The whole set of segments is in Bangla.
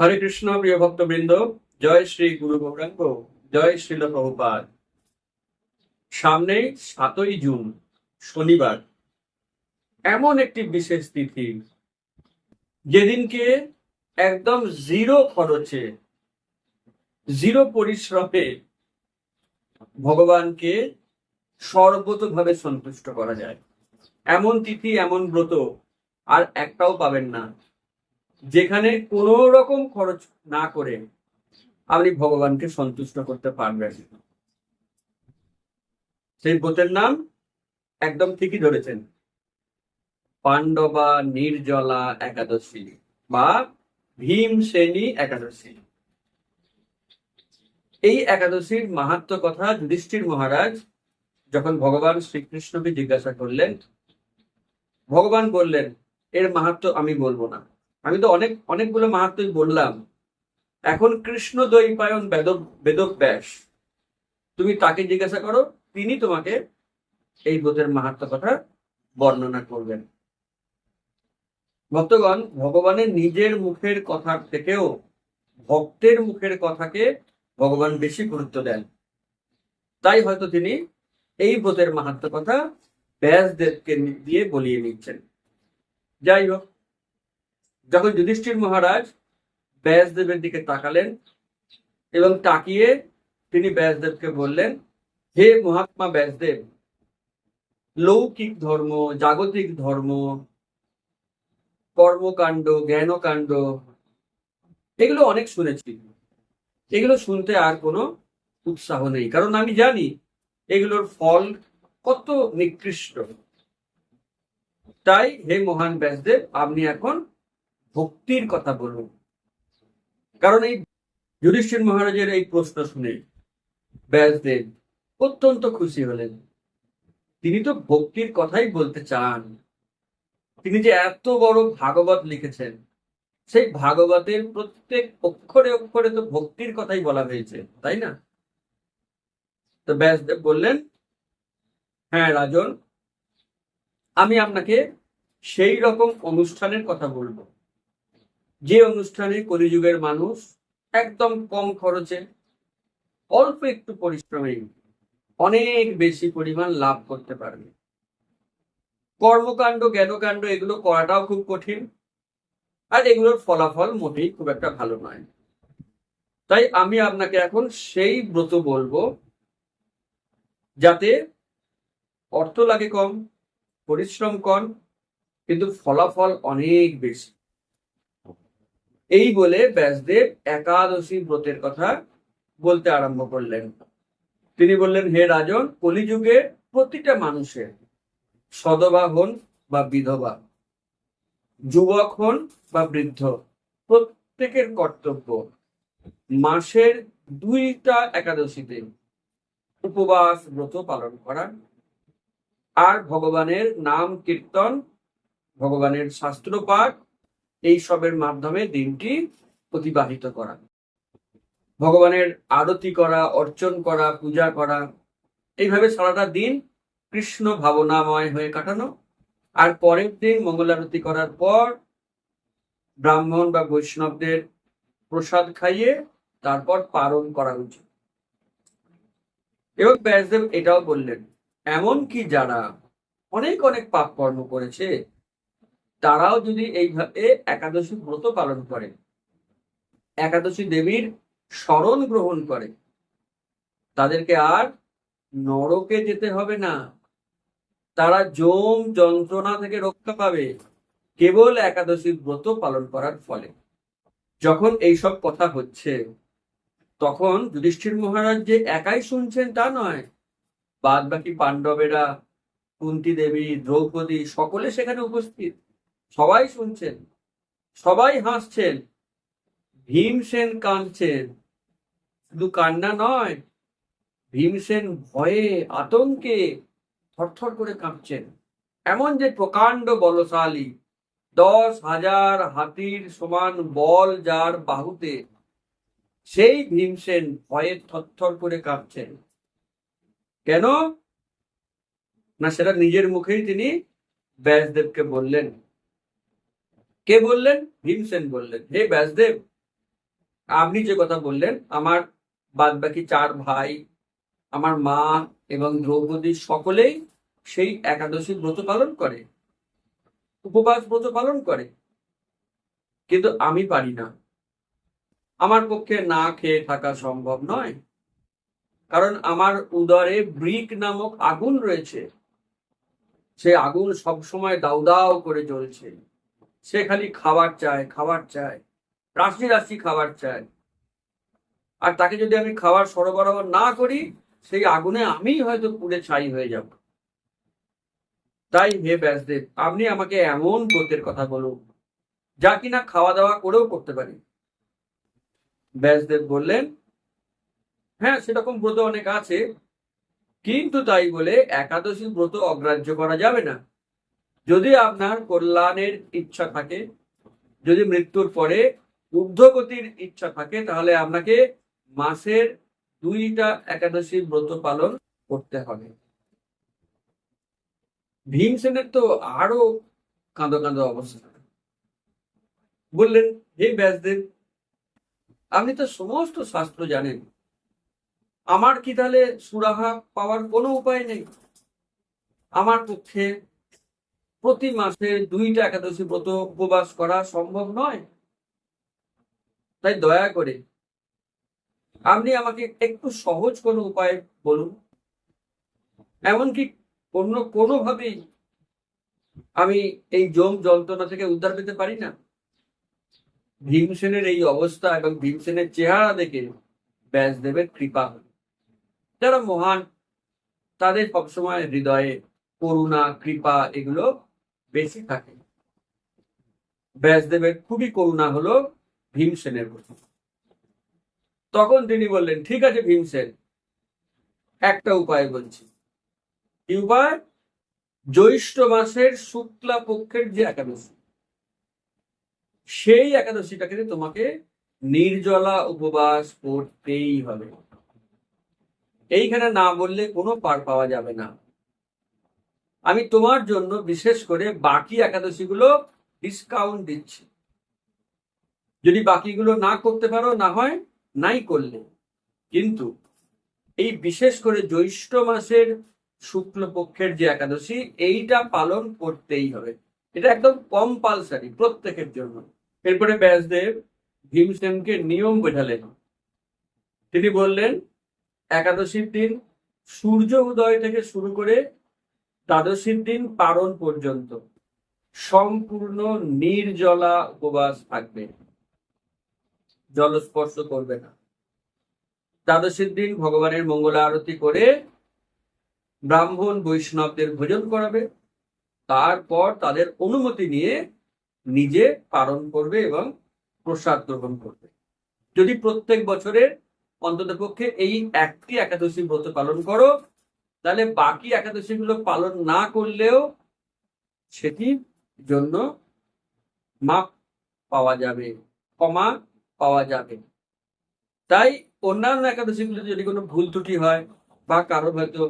হরে কৃষ্ণ প্রিয় ভক্তবৃন্দ, জয় শ্রী গুরু গৌরাঙ্গ, জয় শ্রীল প্রভুপাদ। সামনে সাতই জুন, শনিবার। এমন একটি বিশেষ তিথি, যেদিনকে একদম জিরো খরচে, জিরো পরিশ্রমে ভগবানকে সর্বতভাবে সন্তুষ্ট করা যায়। এমন তিথি, এমন ব্রত, আর একটাও পাবেন না। যেখানে কোনো রকম খরচ না করে আপনি ভগবানকে সন্তুষ্ট করতে পারবেন। সেই ব্রতের নাম একদম ঠিকই ধরেছেন। পাণ্ডবা, নির্জলা, একাদশী বা ভীম শ্রেণি একাদশী। এই একাদশীর মাহাত্ম কথা যুধিষ্ঠির মহারাজ যখন ভগবান শ্রীকৃষ্ণকে জিজ্ঞাসা করলেন, ভগবান বললেন, এর মাহাত্ম আমি বলব না। আমি তো অনেক, অনেকগুলো মাহাত্মই বললাম। এখন কৃষ্ণ দৈপায়ন বেদ ব্যাস তুমি তাকে জিজ্ঞাসা করো, তিনি তোমাকে এই বোধের মাহাত্ম কথা বর্ণনা করবেন। ভক্তগণ, ভগবানের নিজের মুখের কথার থেকেও ভক্তের মুখের কথাকে ভগবান বেশি গুরুত্ব দেন। তাই হয়তো তিনি এই ব্রতের মাহাত্ম কথা ব্যাসদেবকে দিয়ে বলিয়ে নিচ্ছেন। যাই হোক যখন যুধিষ্ঠির মহারাজ ব্যাসদেবের দিকে তাকালেন এবং তাকিয়ে তিনি ব্যাসদেবকে বললেন, হে মহাত্মা ব্যাসদেব, লৌকিক ধর্ম, জাগতিক ধর্ম, কর্মকাণ্ড, জ্ঞানকাণ্ড, এগুলো অনেক শুনেছি। এগুলো শুনতে আর কোনো উৎসাহ নেই। কারণ আমি জানি এগুলোর ফল কত নিকৃষ্ট। তাই হে মহান ব্যাসদেব, আপনি এখন ভক্তির কথা বলুন। কারণ এই যুধিষ্ঠির মহারাজের এই প্রশ্ন শুনে ব্যাসদেব অত্যন্ত খুশি হলেন। তিনি তো ভক্তির কথাই বলতে চান। তিনি যে এত বড় ভাগবত লিখেছেন, সেই ভাগবতের প্রত্যেক অক্ষরে অক্ষরে তো ভক্তির কথাই বলা হয়েছে, তাই না? তো ব্যাসদেব বললেন হ্যাঁ রাজন, আমি আপনাকে সেই রকম অনুষ্ঠানের কথা বলব। যে অনুষ্ঠানে কলিযুগের মানুষ একদম কম খরচে অল্প একটু পরিশ্রমে অনেক বেশি পরিমাণ লাভ করতে পারবে। কর্মকাণ্ড, জ্ঞানকাণ্ড এগুলো করাটাও খুব কঠিন আর এগুলোর ফলাফল মোটেই খুব একটা ভালো নয়। তাই আমি আপনাকে এখন সেই ব্রত বলব যাতে অর্থ লাগে কম, পরিশ্রম কম, কিন্তু ফলাফল অনেক বেশি। এই বলে ব্যাসদেব একাদশী ব্রতের কথা বলতে আরম্ভ করলেন। তিনি বললেন, হে রাজন, কলিযুগে প্রতিটা মানুষের সদবা হন বা বিধবা, যুবক হন বা বৃদ্ধ, প্রত্যেকের কর্তব্য মাসের দুইটা একাদশীতে উপবাস, ব্রত পালন করা আর ভগবানের নাম কীর্তন, ভগবানের শাস্ত্র পাঠ এই সবের মাধ্যমে দিনটি অতিবাহিত করা। ভগবানের আরতি করা, অর্চন করা, পূজা করা, এইভাবে সারাটা দিন কৃষ্ণ ভাবনাময় হয়ে কাটানো। আর পরের দিন মঙ্গল আরতি করার পর ব্রাহ্মণ বা বৈষ্ণবদের প্রসাদ খাইয়ে তারপর পালন করা উচিত। এবং ব্যাসদেব এটাও বললেন এমন কি যারা অনেক অনেক পাপ কর্ম করেছে তারাও যদি এইভাবে একাদশী ব্রত পালন করে, একাদশী দেবীর স্মরণ গ্রহণ করে, তাদেরকে আর নরকে যেতে হবে না। তারা জম যন্ত্রণা থেকে রক্ষা পাবে, কেবল একাদশী ব্রত পালন করার ফলে। যখন এইসব কথা হচ্ছে, তখন যুধিষ্ঠির মহারাজ যে একাই শুনছেন তা নয়। বাদ বাকি পাণ্ডবেরা, কুন্তি দেবী, দ্রৌপদী, সকলে সেখানে উপস্থিত। সবাই শুনছেন, সবাই হাসছেন, ভীমসেন কাঁদছেন। শুধু কান্না নয়, ভীমসেন ভয়ে, আতঙ্কে থরথর করে কাঁপছেন এমন যে প্রকাণ্ড বলশালী, দশ হাজার হাতির সমান বল যার বাহুতে, সেই ভীমসেন ভয়ে থরথর করে কাঁপছেন কেন? না, সেটা নিজের মুখেই তিনি ব্যাসদেবকে বললেন। কে বললেন? ভীমসেন বললেন। হে ব্যাসদেব, আপনি যে কথা বললেন, আমার বাদ বাকি চার ভাই, আমার মা এবং দ্রৌপদী সকলেই সেই একাদশী ব্রত পালন করে, উপবাস ব্রত পালন করে। কিন্তু আমি পারি না। আমার পক্ষে না খেয়ে থাকা সম্ভব নয়। কারণ আমার উদরে ব্রিক নামক আগুন রয়েছে। সে আগুন সবসময় দাউ দাউ করে জ্বলছে। সে খালি খাবার চায় খাবার চায়। রাশি রাশি খাবার চায়। আর তাকে যদি আমি খাবার সরবরাহ না করি, সেই আগুনে আমি হয়তো পুড়ে ছাই হয়ে যাব। তাই হে ব্যাসদেব, আপনি আমাকে এমন ব্রতের কথা বলুন, যা কিনা খাওয়া দাওয়া করেও করতে পারি। ব্যাসদেব বললেন হ্যাঁ সেরকম ব্রত অনেক আছে, কিন্তু তাই বলে একাদশী ব্রত অগ্রাহ্য করা যাবে না। যদি আপনার কল্যাণের ইচ্ছা থাকে, যদি মৃত্যুর পরে ঊর্ধ্বগতির ইচ্ছা থাকে, তাহলে আপনাকে মাসের দুইটা একাদশী ব্রত পালন করতে হবে। ভীমসেনের তো আরও কাঁদো কাঁদো অবস্থা। বললেন, হে ব্যাসদেব, আপনি তো সমস্ত শাস্ত্র জানেন। আমার কি তাহলে সুরাহা পাওয়ার কোনো উপায় নেই? আমার পক্ষে প্রতি মাসে দুইটা একাদশী ব্রত উপবাস করা সম্ভব নয়? তাই দয়া করে, আপনি আমাকে একটু সহজ কোনো উপায় বলুন। এমনকি কোনো কোনোভাবেই আমি এই জম যন্ত্রণা থেকে উদ্ধার পেতে পারি না। ভীমসেনের এই অবস্থা এবং ভীমসেনের চেহারা দেখে ব্যাসদেবের কৃপা হল। যারা মহান, তাদের সবসময় হৃদয়ে করুণা, কৃপা এগুলো বেশি থাকে। ব্যাসদেবের খুবই করুণা হলো ভীমসেনের প্রতি। তখন তিনি বললেন, ঠিক আছে ভীমসেন, একটা উপায় বলছি। কি উপায় জ্যৈষ্ঠ মাসের শুক্লা পক্ষের যে একাদশী, সেই একাদশীটাকে তোমাকে নির্জলা উপবাস করতেই হবে। এইখানে না বললে কোনো পার পাওয়া যাবে না। আমি তোমার জন্য বিশেষ করে বাকি একাদশীগুলো ডিসকাউন্ট দিচ্ছি। যদি বাকিগুলো না করতে পারো, না হয় নাই করলে। কিন্তু এই বিশেষ করে জ্যৈষ্ঠ মাসের শুক্লপক্ষের যে একাদশী, এইটা পালন করতেই হবে। এটা একদম কম্পালসারি প্রত্যেকের জন্য। এরপরে ব্যাসদেব ভীমসেনকে নিয়ম বোঝালেন। তিনি বললেন, একাদশীর দিন সূর্য উদয় থেকে শুরু করে দ্বাদশীর দিন পারণ পর্যন্ত সম্পূর্ণ নির্জলা উপবাস থাকবে। জলস্পর্শ করবে না। দ্বাদশীর দিন ভগবানের মঙ্গল আরতি করে ব্রাহ্মণ বৈষ্ণবদের ভোজন করাবে। তারপর তাদের অনুমতি নিয়ে নিজে পালন করবে এবং প্রসাদ গ্রহণ করবে। যদি প্রত্যেক বছরের অন্তত পক্ষে এই একটি একাদশী ব্রত পালন করো তাহলে বাকি একাদশী গুলো পালন না করলেও সেটির জন্য মাপ পাওয়া যাবে ক্ষমা পাওয়া যাবে। তাই অন্যান্য একাদশীগুলো যদি কোনো ভুল ত্রুটি হয় বা কারও হয়তো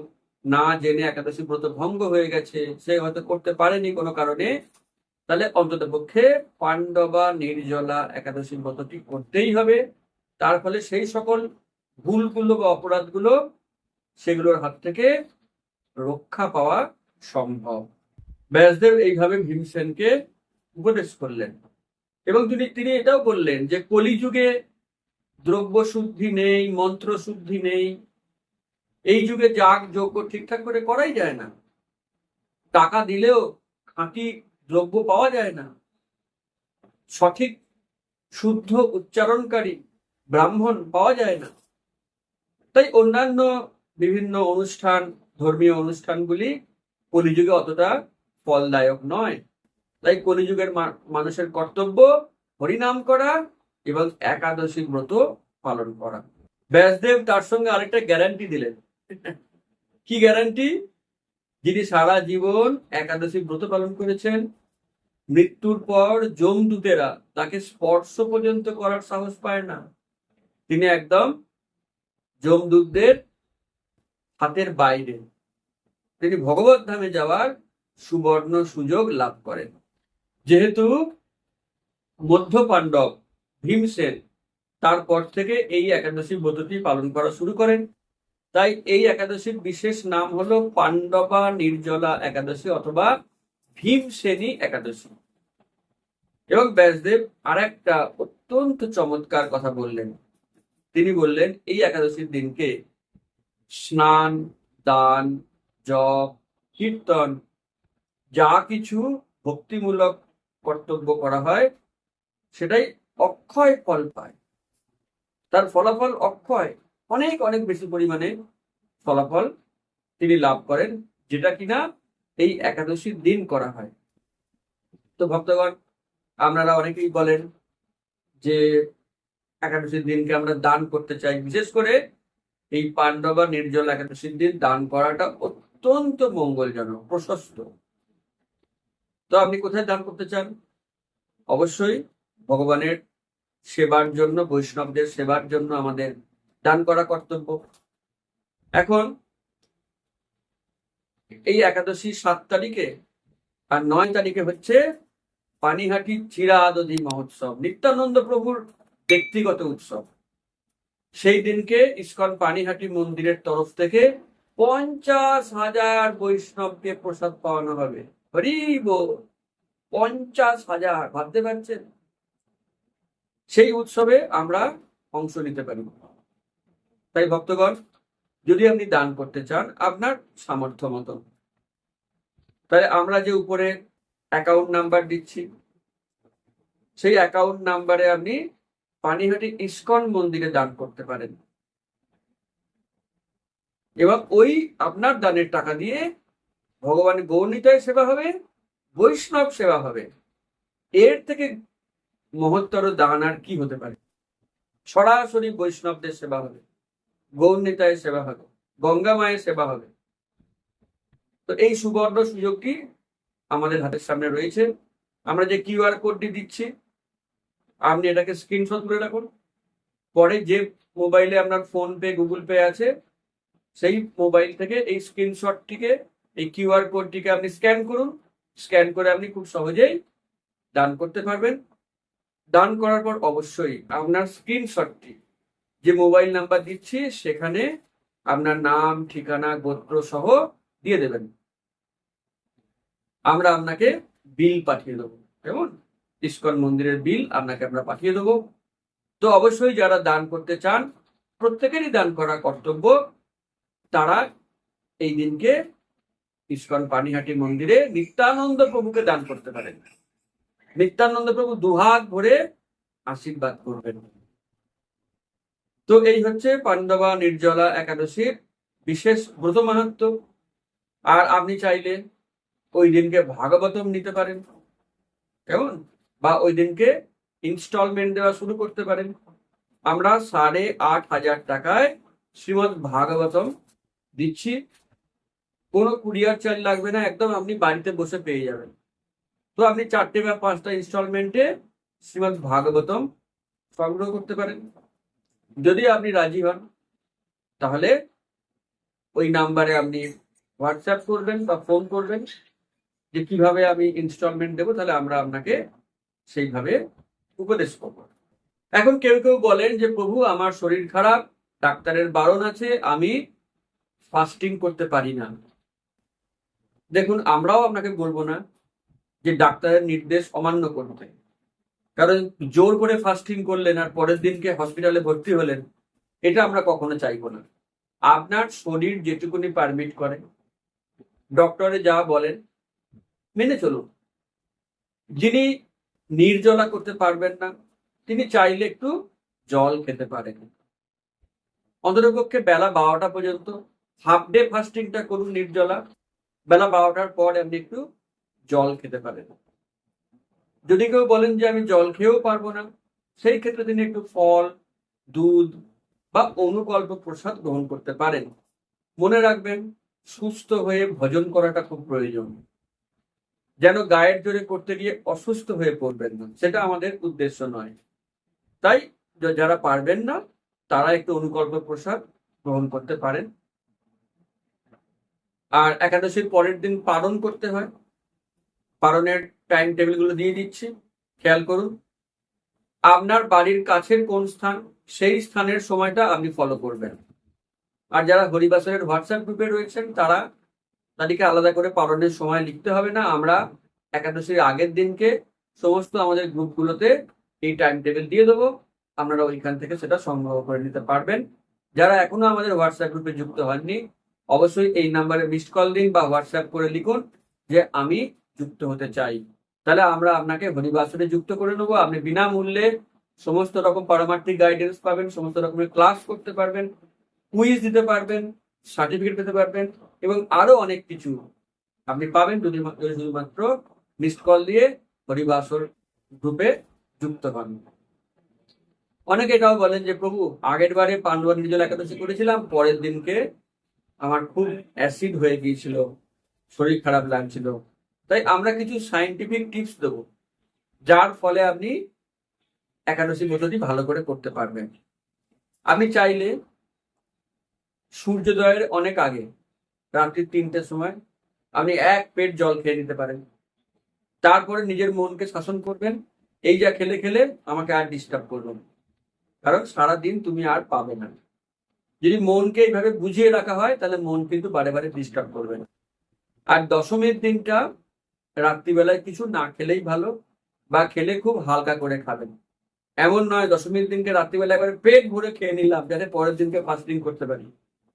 না জেনে একাদশী ব্রত ভঙ্গ হয়ে গেছে, সে হয়তো করতে পারেনি কোনো কারণে, তাহলে অন্তত পক্ষে পাণ্ডবা নির্জলা একাদশী ব্রতটি করতেই হবে। তার ফলে সেই সকল ভুলগুলো বা অপরাধগুলো সেগুলোর হাত থেকে রক্ষা পাওয়া সম্ভব। ব্যাসদেব এইভাবে ভীমসেনকে উপদেশ করলেন। এবং তিনি তিনি এটাও বললেন যে, কলিযুগে দ্রব্য শুদ্ধি নেই মন্ত্র শুদ্ধি নেই। এই যুগে যাগ যোগ্য ঠিকঠাক করে করাই যায় না। টাকা দিলেও খাঁটি দ্রব্য পাওয়া যায় না। সঠিক শুদ্ধ উচ্চারণকারী ব্রাহ্মণ পাওয়া যায় না। তাই অন্যান্য বিভিন্ন অনুষ্ঠান, ধর্মীয় অনুষ্ঠানগুলি কলিযুগে অতটা ফলদায়ক নয়। তাই কলিযুগের মানুষের কর্তব্য হরিনাম করা এবং একাদশী ব্রত পালন করা। ব্যাসদেব তার সঙ্গে আরেকটা গ্যারান্টি দিলেন। কি গ্যারান্টি যিনি সারা জীবন একাদশী ব্রত পালন করেছেন, মৃত্যুর পর জমদূতেরা তাকে স্পর্শ পর্যন্ত করার সাহস পায় না। তিনি একদম যমদূতদের হাতের বাইরে। তিনি ভগবত ধামে যাওয়ার সুবর্ণ সুযোগ লাভ করেন। যেহেতু মধ্য পাণ্ডব ভীমসেন তারপর থেকে এই একাদশী ব্রতটি পালন করা শুরু করেন। তাই এই একাদশীর বিশেষ নাম হলো পাণ্ডবা নির্জলা একাদশী অথবা ভীমসেনী একাদশী। এবং ব্যাসদেব আর একটা অত্যন্ত চমৎকার কথা বললেন। তিনি বললেন, এই একাদশীর দিনকে স্নান, দান, জপ, কীর্তন, যা কিছু ভক্তিমূলক কর্তব্য করা হয়, সেটাই অক্ষয় ফল পায়। তার ফলাফল অক্ষয়, অনেক অনেক বেশি পরিমাণে ফলাফল তিনি লাভ করেন, যেটা কিনা এই একাদশীর দিন করা হয়। তো ভক্তগণ, আপনারা অনেকেই বলেন যে একাদশীর দিনকে আমরা দান করতে চাই, বিশেষ করে এই পাণ্ডবা নির্জল একাদশীর দিন দান করাটা অত্যন্ত মঙ্গলজনক, প্রশস্ত। তো আপনি কোথায় দান করতে চান? অবশ্যই ভগবানের সেবার জন্য, বৈষ্ণবদের সেবার জন্য আমাদের দান করা কর্তব্য। এখন এই একাদশী সাত তারিখে আর নয় তারিখে হচ্ছে পানিহাটি চিরাদধি মহোৎসব, নিত্যানন্দ প্রভুর ব্যক্তিগত উৎসব। সেই দিনকে ইস্কন পানিহাটি মন্দিরের তরফ থেকে পঞ্চাশ হাজার বৈষ্ণবকে প্রসাদ পাওয়ানো হবে। হরি বল। পঞ্চাশ হাজার, ভাবতে পারছেন? সেই উৎসবে আমরা অংশ নিতে পারি। তাই ভক্তগণ, যদি আপনি দান করতে চান, আপনার সামর্থ্য মতো। তাহলে আমরা যে উপরে অ্যাকাউন্ট নাম্বার দিচ্ছি, সেই অ্যাকাউন্ট নাম্বারে আপনি পানিহাটি ইস্কন মন্দিরে দান করতে পারেন। এবং ওই আপনার দানের টাকা দিয়ে ভগবান গৌরনীতায় সেবা হবে, বৈষ্ণব সেবা হবে। এর থেকে মহত্তর দান আর কি হতে পারে? সরাসরি বৈষ্ণবদের সেবা হবে গৌরনীতায় সেবা হবে, গঙ্গা মায়ের সেবা হবে। তো এই সুবর্ণ সুযোগটি আমাদের হাতের সামনে রয়েছে। আমরা যে কিউআর কোডটি দিচ্ছি আপনি এটাকে স্ক্রিনশট করে রাখুন। পরে যে মোবাইলে আপনার ফোন পে গুগল পে আছে, সেই মোবাইল থেকে এই স্ক্রিনশটটিকে এই কিউআর কোডটিকে আপনি স্ক্যান করুন। স্ক্যান করে আপনি খুব সহজেই দান করতে পারবেন। দান করার পর অবশ্যই আপনার স্ক্রিনশটটি যে মোবাইল নাম্বার দিচ্ছি, সেখানে আপনার নাম, ঠিকানা, গোত্র সহ দিয়ে দেবেন। আমরা আপনাকে বিল পাঠিয়ে দেবো। কেমন? ইস্কন মন্দিরের বিল আপনাকে আমরা পাঠিয়ে দেবো। তো অবশ্যই যারা দান করতে চান, প্রত্যেকেরই দান করা কর্তব্য, তারা এই দিনকে ইস্কন পানিহাটি মন্দিরে নিত্যানন্দ প্রভুকে দান করতে পারেন। নিত্যানন্দ প্রভু দুহাত ভরে আশীর্বাদ করবেন। তো এই হচ্ছে পাণ্ডবা নির্জলা একাদশীর বিশেষ ব্রত মাহাত্ম আর আপনি চাইলে ওই দিনকে ভাগবতম নিতে পারেন। কেমন? বা ওই দিনকে ইনস্টলমেন্ট দেওয়া শুরু করতে পারেন। আমরা সাড়ে আট হাজার টাকায় শ্রীমদ ভাগবতম দিচ্ছি। কোনো কুরিয়ার চার্জ লাগবে না, একদম আপনি বাড়িতে বসে পেয়ে যাবেন। তো আপনি চারটে বা পাঁচটা ইনস্টলমেন্টে শ্রীমদ ভাগবতম সংগ্রহ করতে পারেন। যদি আপনি রাজি হন, তাহলে ওই নাম্বারে আপনি হোয়াটসঅ্যাপ করবেন বা ফোন করবেন যে কীভাবে আমি ইনস্টলমেন্ট দেবো, তাহলে আমরা আপনাকে সেইভাবে উপদেশ করব। এখন কেউ কেউ বলেন যে, প্রভু, আমার শরীর খারাপ, ডাক্তারের বারণ আছে, আমি ফাস্টিং করতে পারি না। দেখুন, আমরাও আপনাকে বলব না যে, ডাক্তারের নির্দেশ অমান্য করতে। কারণ জোর করে ফাস্টিং করলেন আর পরের দিনকে হসপিটালে ভর্তি হলেন, এটা আমরা কখনো চাইব না। আপনার শরীর যেটুকুনি পারমিট করে ডক্টরে যা বলেন, মেনে চলুন। যিনি নির্জলা করতে পারবেন না। তিনি চাইলে একটু জল খেতে পারেন। অন্ততপক্ষে বেলা বারোটা পর্যন্ত হাফ ডে ফাস্টিংটা করুন নির্জলা। বেলা বারোটার পর আপনি একটু জল খেতে পারেন। যদি কেউ বলেন যে আমি জল খেয়েও পারব না, সেই ক্ষেত্রে তিনি একটু ফল, দুধ বা অনুকল্প প্রসাদ গ্রহণ করতে পারেন। মনে রাখবেন, সুস্থ হয়ে ভজন করাটা খুব প্রয়োজন। যেন গায়ের জোরে করতে গিয়ে অসুস্থ হয়ে পড়বেন না। সেটা আমাদের উদ্দেশ্য নয়। তাই যারা পারবেন না, তারা একটু অনুকল্প প্রসাদ গ্রহণ করতে পারেন। আর একাদশীর পরের দিন পালন করতে হয়। পালনের টাইম টেবিলগুলো দিয়ে দিচ্ছি। খেয়াল করুন। আপনার বাড়ির কাছের কোন স্থান, সেই স্থানের সময়টা আপনি ফলো করবেন। আর যারা হরিবাসরের হোয়াটসঅ্যাপ গ্রুপে রয়েছেন, তারা তাদেরকে আলাদা করে পালনের সময় লিখতে হবে না। আমরা একাদশীর আগের দিনকে সমস্ত আমাদের গ্রুপগুলোতে এই টাইম টেবিল দিয়ে দেবো। আপনারা ওইখান থেকে সেটা সংগ্রহ করে নিতে পারবেন। যারা এখনও আমাদের হোয়াটসঅ্যাপ গ্রুপে যুক্ত হননি, অবশ্যই এই নাম্বারে মিসড কল দিন বা হোয়াটসঅ্যাপ করে লিখুন যে আমি যুক্ত হতে চাই। তাহলে আমরা আপনাকে হরিবাসরে যুক্ত করে নেব। আপনি বিনামূল্যে সমস্ত রকম পারমার্থিক গাইডেন্স পাবেন, সমস্ত রকমের ক্লাস করতে পারবেন কুইজ দিতে পারবেন সার্টিফিকেট পেতে পারবেন এবং আরও অনেক কিছু আপনি পাবেন যদি শুধুমাত্র মিসড কল দিয়ে হরিবাসর গ্রুপে যুক্ত হন। অনেকে এটাও বলেন যে, প্রভু, আগের বারে পাণ্ডুয়া নির্জল একাদশী করেছিলাম, পরের দিনকে আমার খুব অ্যাসিড হয়ে গিয়েছিল, শরীর খারাপ লাগছিল। তাই আমরা কিছু সাইন্টিফিক টিপস দেব, যার ফলে আপনি একাদশী ব্রতটি ভালো করে করতে পারবেন। আমি চাইলে সূর্যোদয়ের অনেক আগে, রাত্রি তিনটের সময়, আপনি এক পেট জল খেয়ে নিতে পারেন। তারপরে নিজের মনকে শাসন করবেন, এই যা খেলে খেলে আমাকে আর ডিস্টার্ব করবেন কারণ সারাদিন তুমি আর পাবে না। যদি মনকে এইভাবে বুঝিয়ে রাখা হয়, তাহলে মন কিন্তু বারে বারে ডিস্টার্ব করবে না। আর দশমীর দিনটা রাত্রিবেলায় কিছু না খেলেই ভালো, বা খেলে খুব হালকা করে খাবেন। এমন নয়, দশমীর দিনকে রাত্রিবেলা একবারে পেট ভরে খেয়ে নিলাম, যাতে পরের দিনকে ফাস্টিং করতে পারি।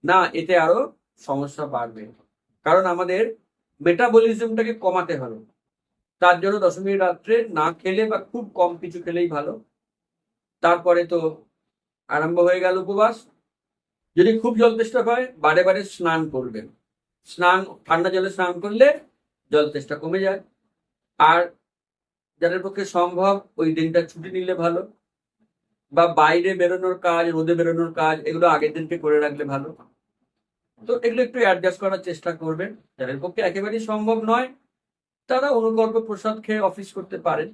না, এতে আরও সমস্যা বাড়বে। কারণ আমাদের মেটাবলিজমটাকে কমাতে হবে। তার জন্য দশমীর রাত্রে না খেলে বা খুব কম কিছু খেলেই ভালো। তারপরে তো আরম্ভ হয়ে গেল উপবাস। যদি খুব জল তেষ্টা হয়, বারে বারে স্নান করবেন। স্নান, ঠান্ডা জলে স্নান করলে জল তেষ্টা কমে যায়। আর যাদের পক্ষে সম্ভব, ওই দিনটা ছুটি নিলে ভালো। বা বাইরে বেরোনোর কাজ, রোদে বেরোনোর কাজ, এগুলো আগের দিনকে করে রাখলে ভালো। তো এগুলো একটু অ্যাডজাস্ট করার চেষ্টা করবেন। যাদের পক্ষে একেবারেই সম্ভব নয়, তারা অনুকল্প প্রসাদ খেয়ে অফিস করতে পারেন।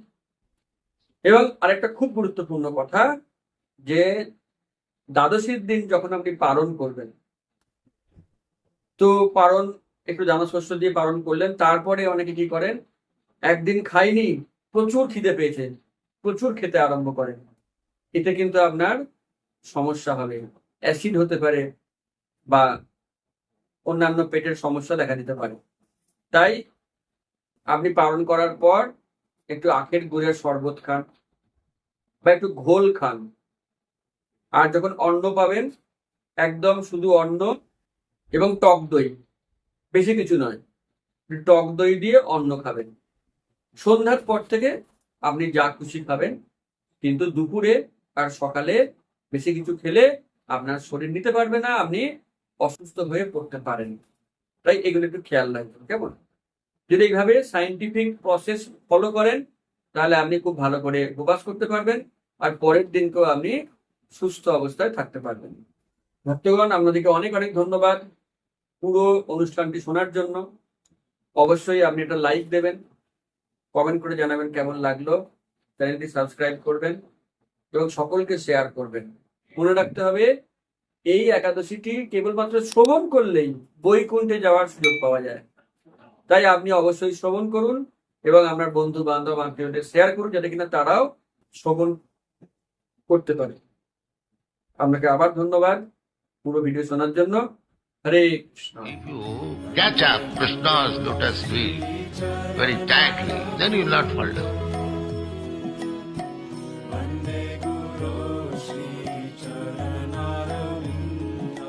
এবং আরেকটা খুব গুরুত্বপূর্ণ কথা, যে দ্বাদশীর দিন যখন আপনি পালন করবেন, তো পালন, একটু শস্য দিয়ে পালন করলেন, তারপরে অনেকে কি করেন, একদিন খাইনি, প্রচুর খিদে পেয়েছেন প্রচুর খেতে আরম্ভ করেন। এতে কিন্তু আপনার সমস্যা হবে, অ্যাসিড হতে পারে বা অন্যান্য পেটের সমস্যা দেখা দিতে পারে। তাই আপনি পালন করার পর একটু আখের গুড়ের শরবত খান বা একটু ঘোল খান। আর যখন অন্ন পাবেন, একদম শুধু অন্ন এবং টক দই, বেশি কিছু নয় টক দই দিয়ে অন্ন খাবেন। সন্ধ্যার পর থেকে আপনি যা খুশি খাবেন, কিন্তু দুপুরে আর সকালে বেশি কিছু খেলে আপনার শরীর নিতে পারবে না, আপনি অসুস্থ হয়ে পড়তে পারেন। তাই এগুলো একটু খেয়াল রাখবেন, কেমন? যদি এইভাবে সাইন্টিফিক প্রসেস ফলো করেন, তাহলে আপনি খুব ভালো করে উপবাস করতে পারবেন আর পরের দিনকেও আপনি সুস্থ অবস্থায় থাকতে পারবেন। ভক্তগণ, আপনাদেরকে অনেক অনেক ধন্যবাদ পুরো অনুষ্ঠানটি শোনার জন্য। অবশ্যই আপনি একটা লাইক দেবেন কমেন্ট করে জানাবেন কেমন লাগল। চ্যানেলটি সাবস্ক্রাইব করবেন এবং সকলকে শেয়ার করবেন। মনে রাখতে হবে এই একাদশীটি কেবলমাত্র শ্রবণ করলেই বৈকুণ্ঠে যাওয়ার সুযোগ পাওয়া যায়। তাই আপনি অবশ্যই শ্রবণ করুন এবং আপনার বন্ধু বান্ধব আত্মীয়দের শেয়ার করুন যাতে কিনা তারাও শ্রবণ করতে পারে। আপনাকে আবার ধন্যবাদ পুরো ভিডিও শোনার জন্য। হরে কৃষ্ণ.